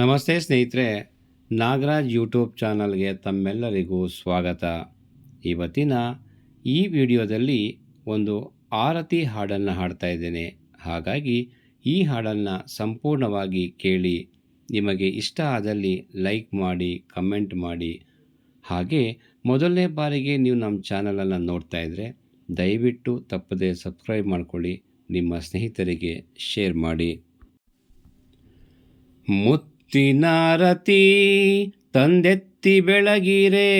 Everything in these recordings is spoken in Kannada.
ನಮಸ್ತೆ ಸ್ನೇಹಿತರೆ, ನಾಗರಾಜ್ ಯೂಟ್ಯೂಬ್ ಚಾನಲ್ಗೆ ತಮ್ಮೆಲ್ಲರಿಗೂ ಸ್ವಾಗತ. ಇವತ್ತಿನ ಈ ವಿಡಿಯೋದಲ್ಲಿ ಒಂದು ಆರತಿ ಹಾಡನ್ನು ಹಾಡ್ತಾ ಇದ್ದೇನೆ. ಹಾಗಾಗಿ ಈ ಹಾಡನ್ನು ಸಂಪೂರ್ಣವಾಗಿ ಕೇಳಿ, ನಿಮಗೆ ಇಷ್ಟ ಆದಲ್ಲಿ ಲೈಕ್ ಮಾಡಿ, ಕಮೆಂಟ್ ಮಾಡಿ. ಹಾಗೆ ಮೊದಲನೇ ಬಾರಿಗೆ ನೀವು ನಮ್ಮ ಚಾನಲನ್ನು ನೋಡ್ತಾ ಇದ್ದರೆ ದಯವಿಟ್ಟು ತಪ್ಪದೆ ಸಬ್ಸ್ಕ್ರೈಬ್ ಮಾಡಿಕೊಳ್ಳಿ, ನಿಮ್ಮ ಸ್ನೇಹಿತರಿಗೆ ಶೇರ್ ಮಾಡಿ. ಮುತ್ತಿನಾರತಿ ತಂದೆತ್ತಿ ಬೆಳಗಿರೆ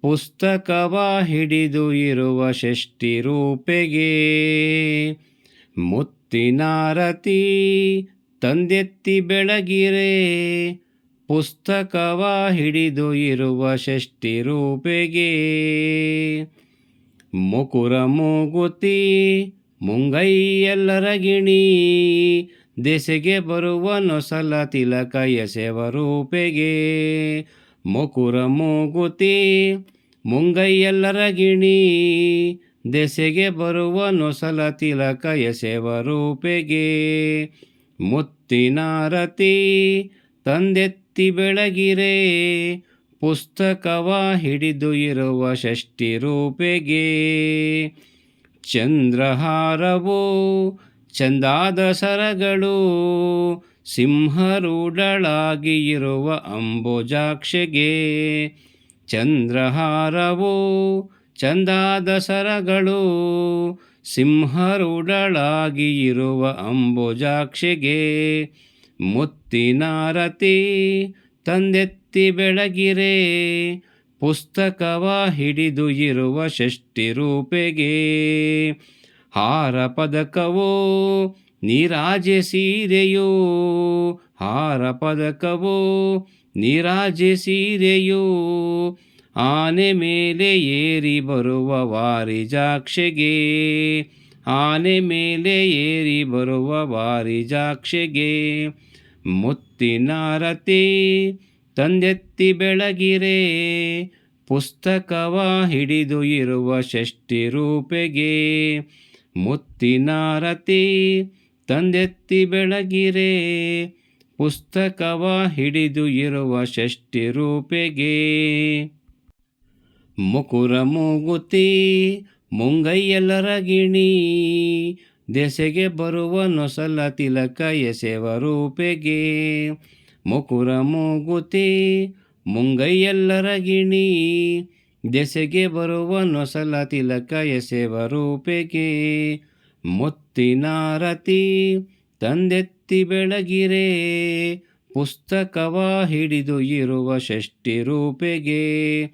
ಪುಸ್ತಕವ ಹಿಡಿದು ಇರುವ ಷಷ್ಟಿ ರೂಪೆಗೆ. ಮುತ್ತಿನಾರತಿ ತಂದೆತ್ತಿ ಬೆಳಗಿರೆ ಪುಸ್ತಕವ ಹಿಡಿದು ಇರುವ ಷಷ್ಟಿ ರೂಪೆಗೆ. ಮುಕುರ ಮೂಗುತಿ ಮುಂಗೈಯೆಲ್ಲರ ಗಿಣಿ ದೆಸೆಗೆ ಬರುವ ನೊಸಲ ತಿಲಕ ಎಸೆವ ರೂಪೆಗೆ. ಮುಕುರ ಮೂಗುತಿ, ಮುಂಗೈಯಲ್ಲರ ಗಿಣಿ. ದೆಸೆಗೆ ಬರುವ ನೊಸಲ ತಿಲಕ ಎಸೆವ ರೂಪೆಗೆ. ಮುತ್ತಿನಾರತಿ, ತಂದೆತ್ತಿ ಬೆಳಗಿರೆ. ಪುಸ್ತಕವ ಹಿಡಿದು ಇರುವ ಷಷ್ಠಿ ರೂಪೆಗೆ. ಚಂದ್ರಹಾರವು ಚಂದಾದ ಸರಗಳು ಸಿಂಹರೂಢಳಾಗಿ ಇರುವ ಅಂಬುಜಾಕ್ಷೆಗೆ ಚಂದ್ರಹಾರವು ಚಂದಾದ ಸರಗಳು ಸಿಂಹರೂಢಳಾಗಿ ಇರುವ ಅಂಬುಜಾಕ್ಷೆಗೆ ಮುತ್ತಿನಾರತಿ ತಂದೆತ್ತಿ ಬೆಳಗಿರೆ ಪುಸ್ತಕವ ಹಿಡಿದು ಇರುವ ಷಷ್ಠಿ ರೂಪೆಗೆ ಹಾರ ಪದಕವೋ, ನೀರಾಜೆ ಸೀರೆಯೋ, ಹಾರ ಪದಕವೋ, ನೀರಾಜೆ ಸೀರೆಯೋ, ಆನೆ ಮೇಲೆ ಏರಿ ಬರುವ ವಾರಿಜಾಕ್ಷೆಗೆ, ಆನೆ ಮೇಲೆ ಏರಿ ಬರುವ ವಾರಿಜಾಕ್ಷೆಗೆ ಮುತ್ತಿನಾರತಿ ತಂದೆತ್ತಿ ಬೆಳಗಿರೆ, ಪುಸ್ತಕವ ಹಿಡಿದು ಇರುವ ಷಷ್ಠಿ ರೂಪೆಗೆ ಮುತ್ತಿನಾರತಿ ತಂದೆತ್ತಿ ಬೆಳಗಿರೆ, ಪುಸ್ತಕವ ಹಿಡಿದು ಇರುವ ಷಷ್ಠಿ ರೂಪೆಗೆ. ಮುಕುರ ಮೂಗುತಿ, ಮುಂಗೈಯಲ್ಲರ ಗಿಣಿ, ದೆಸೆಗೆ ಬರುವ ನೊಸಲ ತಿಲಕ ಎಸೆವ ರೂಪೆಗೆ. ಮುಕುರ ಮೂಗುತಿ, ಮುಂಗೈಯಲ್ಲರ ಗಿಣಿ ದೆಸೆಗೆ ಬರುವ ನೊಸಲ ತಿಲಕ ಎಸೆವ ರೂಪೆಗೆ ಮುತ್ತಿನಾರತಿ ತಂದೆತ್ತಿ ಬೆಳಗಿರೆ, ಪುಸ್ತಕವ ಹಿಡಿದು ಇರುವ ಷಷ್ಠಿ ರೂಪೆಗೆ.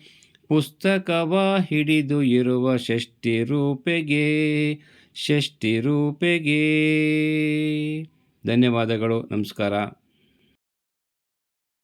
ಪುಸ್ತಕವ ಹಿಡಿದು ಇರುವ ಷಷ್ಠಿ ರೂಪೆಗೆ ಷಷ್ಠಿ ರೂಪೆಗೆ. ಧನ್ಯವಾದಗಳು, ನಮಸ್ಕಾರ.